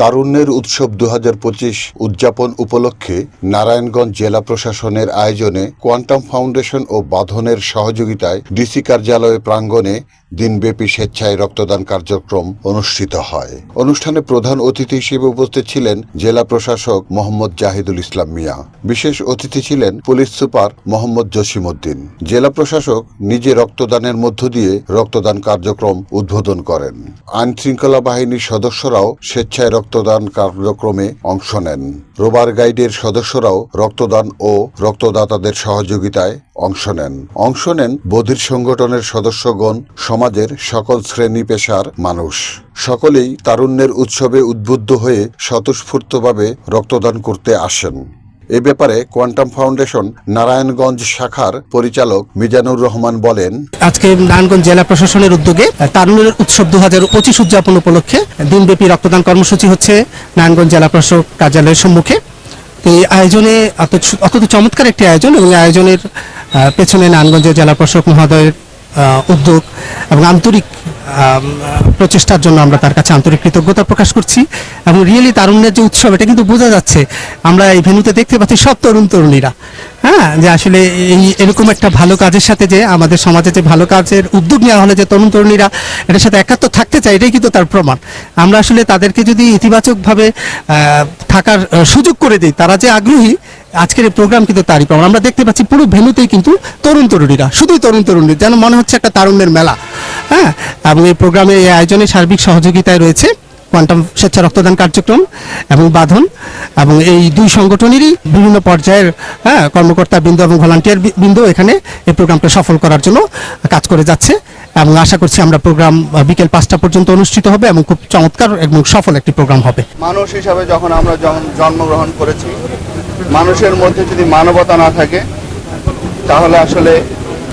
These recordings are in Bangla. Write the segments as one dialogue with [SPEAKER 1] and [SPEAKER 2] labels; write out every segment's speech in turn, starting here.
[SPEAKER 1] তারুণ্যের উৎসব দু হাজার পঁচিশ উদযাপন উপলক্ষে নারায়ণগঞ্জ জেলা প্রশাসনের আয়োজনে কোয়ান্টাম ফাউন্ডেশন ও বাঁধনের সহযোগিতায় ডিসি কার্যালয় প্রাঙ্গণে দিনব্যাপী স্বেচ্ছায় রক্তদান কার্যক্রম অনুষ্ঠিত হয়। অনুষ্ঠানে প্রধান অতিথি হিসেবে উপস্থিত ছিলেন জেলা প্রশাসক মোহাম্মদ জাহিদুল ইসলাম মিয়া। বিশেষ অতিথি ছিলেন পুলিশ সুপার মোহাম্মদ জসিমউদ্দিন। জেলা প্রশাসক নিজে রক্তদানের মধ্য দিয়ে রক্তদান কার্যক্রম উদ্বোধন করেন। আইন শৃঙ্খলা বাহিনীর সদস্যরাও স্বেচ্ছায় রক্তদান কার্যক্রমে অংশ নেন। রোবার গাইডের সদস্যরাও রক্তদান ও রক্তদাতাদের সহযোগিতায় অংশ নেন। অংশ নেন বধির সংগঠনের সদস্যগণ, সমাজের সকল শ্রেণি পেশার মানুষ। সকলেই তারুণ্যের উৎসবে উদ্বুদ্ধ হয়ে স্বতঃস্ফূর্তভাবে রক্তদান করতে আসেন। এ ব্যাপারে কোয়ান্টাম ফাউন্ডেশন নারায়ণগঞ্জ শাখার পরিচালক মিজানুর রহমান বলেন,
[SPEAKER 2] আজকে নারায়ণগঞ্জ জেলা প্রশাসনের উদ্যোগে তারুণের উৎসব দু হাজার পঁচিশ উদযাপন উপলক্ষে দিনব্যাপী রক্তদান কর্মসূচি হচ্ছে নারায়ণগঞ্জ জেলা প্রশাসক কার্যালয়ের সম্মুখে। এই আয়োজনে অত- অত্যন্ত চমৎকার একটি আয়োজন এবং আয়োজনের পেছনে নারায়ণগঞ্জের জেলা প্রশাসক মহোদয়ের উদ্যোগ এবং আন্তরিক প্রচেষ্টার জন্য আমরা তার কাছে আন্তরিক কৃতজ্ঞতা প্রকাশ করছি এবং রিয়েলি তারুণ্যের যে উৎসব, এটা কিন্তু বোঝা যাচ্ছে। আমরা এই ভেন্যুতে দেখতে পাচ্ছি সব তরুণ, তরুণীরা। হ্যাঁ যে আসলে এই এরকম একটা ভালো কাজের সাথে যে আমাদের সমাজে যে ভালো কাজের উদ্যোগ নেওয়া হলে যে তরুণ তরুণীরা এটার সাথে একাত্ম থাকতে চায়, এটাই কিন্তু তার প্রমাণ। আমরা আসলে তাদেরকে যদি ইতিবাচকভাবে থাকার সুযোগ করে দিই, তারা যে আগ্রহী, আজকের এই প্রোগ্রাম কিন্তু তারই প্রমাণ। আমরা দেখতে পাচ্ছি পুরো ভেন্যুতেই কিন্তু তরুণ তরুণীরা, শুধুই তরুণ তরুণী যেন মনে হচ্ছে একটা তারুণ্যের মেলা। হ্যাঁ এবং এই প্রোগ্রামে এই আয়োজনে সার্বিক সহযোগিতায় রয়েছে। কোয়ান্টাম স্বেচ্ছা রক্তদান কার্যক্রম এবং বাঁধন এবং এই দুই সংগঠনেরই বিভিন্ন পর্যায়ের হ্যাঁ কর্মকর্তা বৃন্দ এবং ভলান্টিয়ার বৃন্দ এখানে এই প্রোগ্রামটা সফল করার জন্য কাজ করে যাচ্ছে এবং আশা করছি আমরা প্রোগ্রাম বিকেল পাঁচটা পর্যন্ত অনুষ্ঠিত হবে এবং খুব চমৎকার এবং সফল একটি প্রোগ্রাম হবে।
[SPEAKER 3] মানুষ হিসাবে যখন আমরা জন্মগ্রহণ করেছি, মানুষের মধ্যে যদি মানবতা না থাকে, তাহলে আসলে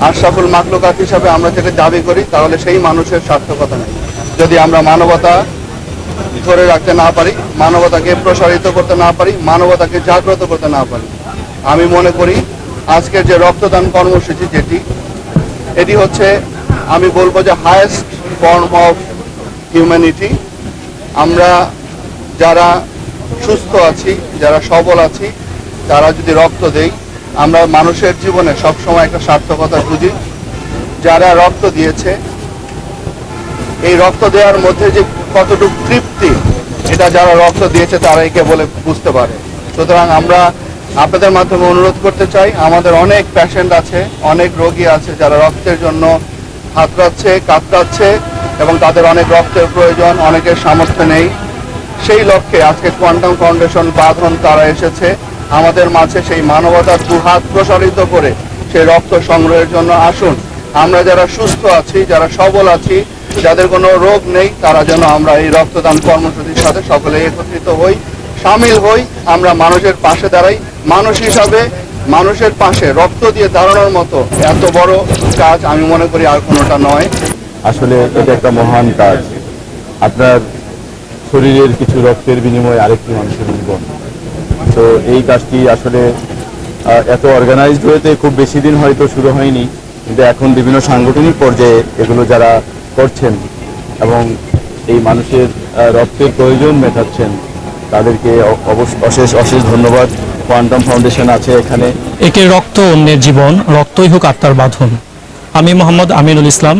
[SPEAKER 3] আশরাফুল মাকলুকাত হিসাবে আমরা যেটা দাবি করি, তাহলে সেই মানুষের সার্থকতা নেই। যদি আমরা মানবতা ধরে রাখতে না পারি, মানবতাকে প্রসারিত করতে না পারি, মানবতাকে জাগ্রত করতে না পারি। আমি মনে করি, আজকের যে রক্তদান কর্মসূচি যেটি, এটি হচ্ছে, আমি বলব যে হায়েস্ট ফর্ম অফ হিউম্যানিটি আমরা যারা সুস্থ আছি, যারা সবল আছি, তারা যদি রক্ত দেই, আমরা মানুষের জীবনে সবসময় একটা সার্থকতা খুঁজি। যারা রক্ত দিয়েছে, এই রক্ত দেওয়ার মধ্যে যে কতটুকু তৃপ্তি এটা যারা রক্ত দিয়েছে তারাই বলে বুঝতে পারে। সুতরাং আমরা আপনাদের মাধ্যমে অনুরোধ করতে চাই, আমাদের অনেক প্যাশেন্ট আছে, অনেক রোগী আছে যারা রক্তের জন্য হাতড়াচ্ছে কাতরাচ্ছে এবং তাদের অনেক রক্তের প্রয়োজন, অনেকের সামর্থ্য নেই। সেই লক্ষ্যে আজকে কোয়ান্টাম ফাউন্ডেশন বাঁধন তারা এসেছে। আমাদের মাঝে সেই মানবতার দুহাত প্রসারিত করে সেই রক্ত সংগ্রহের জন্য আসুন। আমরা যারা সুস্থ আছি, যারা সবল আছি যাদের কোনো রোগ নেই, তারা যেন আমরা এই রক্তদান কর্মসূচির সাথে সকলে একত্রিত হই, সামিল হই, আমরা মানুষের পাশে দাঁড়াই। মানুষ হিসাবে মানুষের পাশে রক্ত দিয়ে দাঁড়ানোর মতো এত বড় কাজ আমি মনে করি আর কোনোটা নয়।
[SPEAKER 4] আসলে এটা একটা মহান কাজ। আপনার শরীরের কিছু রক্তের বিনিময়ে আরেকটি মানুষের জীবন। তো এই কাজটি আসলে এত অর্গানাইজড হয়েতে খুব বেশি দিন হয়তো শুরু হয়নি, কিন্তু এখন বিভিন্ন সাংগঠনিক পর্যায়ে এগুলো যারা করছেন এবং এই মানুষের রক্তের প্রয়োজন মেটাচ্ছেন, তাদেরকে অশেষ অশেষ ধন্যবাদ। কোয়ান্টাম ফাউন্ডেশন আছে এখানে।
[SPEAKER 5] একে রক্ত অন্যের জীবন, রক্তই হোক আত্মার বাঁধন। আমি মোহাম্মদ আমিনুল ইসলাম,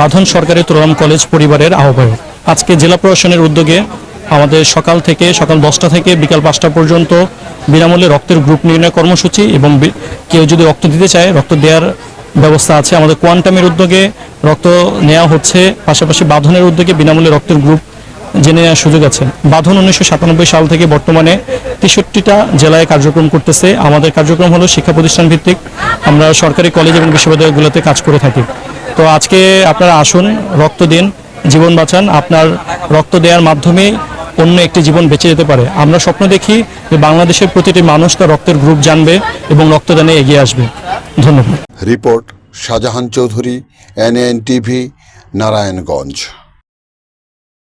[SPEAKER 5] বাঁধন সরকারি তোরাম কলেজ পরিবারের আহ্বায়ক। আজকে জেলা প্রশাসনের উদ্যোগে আমাদের সকাল থেকে, সকাল দশটা থেকে বিকাল পাঁচটা পর্যন্ত বিনামূল্যে রক্তের গ্রুপ নির্ণয় কর্মসূচি এবং কেউ যদি রক্ত দিতে চায়, রক্ত দেওয়ার ব্যবস্থা আছে। আমাদের কোয়ান্টামের উদ্যোগে রক্ত নেওয়া হচ্ছে। পাশাপাশি বাঁধনের উদ্যোগে বিনামূল্যে রক্তের গ্রুপ জেনে নেওয়ার সুযোগ আছে। বাঁধন উনিশশো সাতানব্বই সাল থেকে বর্তমানে তেষট্টিটা জেলায় কার্যক্রম করতেছে। আমাদের কার্যক্রম হলো শিক্ষা প্রতিষ্ঠান ভিত্তিক। আমরা সরকারি কলেজ এবং বিশ্ববিদ্যালয়গুলোতে কাজ করে থাকি। তো আজকে আপনারা আসুন, রক্ত দিন, জীবন বাঁচান। আপনার রক্ত দেওয়ার মাধ্যমে অন্য একটি জীবন বেঁচে যেতে পারে। আমরা স্বপ্ন দেখি যে বাংলাদেশের প্রতিটি মানুষ তার রক্তের গ্রুপ জানবে এবং রক্তদানে এগিয়ে আসবে। ধন্যবাদ।
[SPEAKER 1] Report Shahjahan Chowdhury NN TV Narayanganj.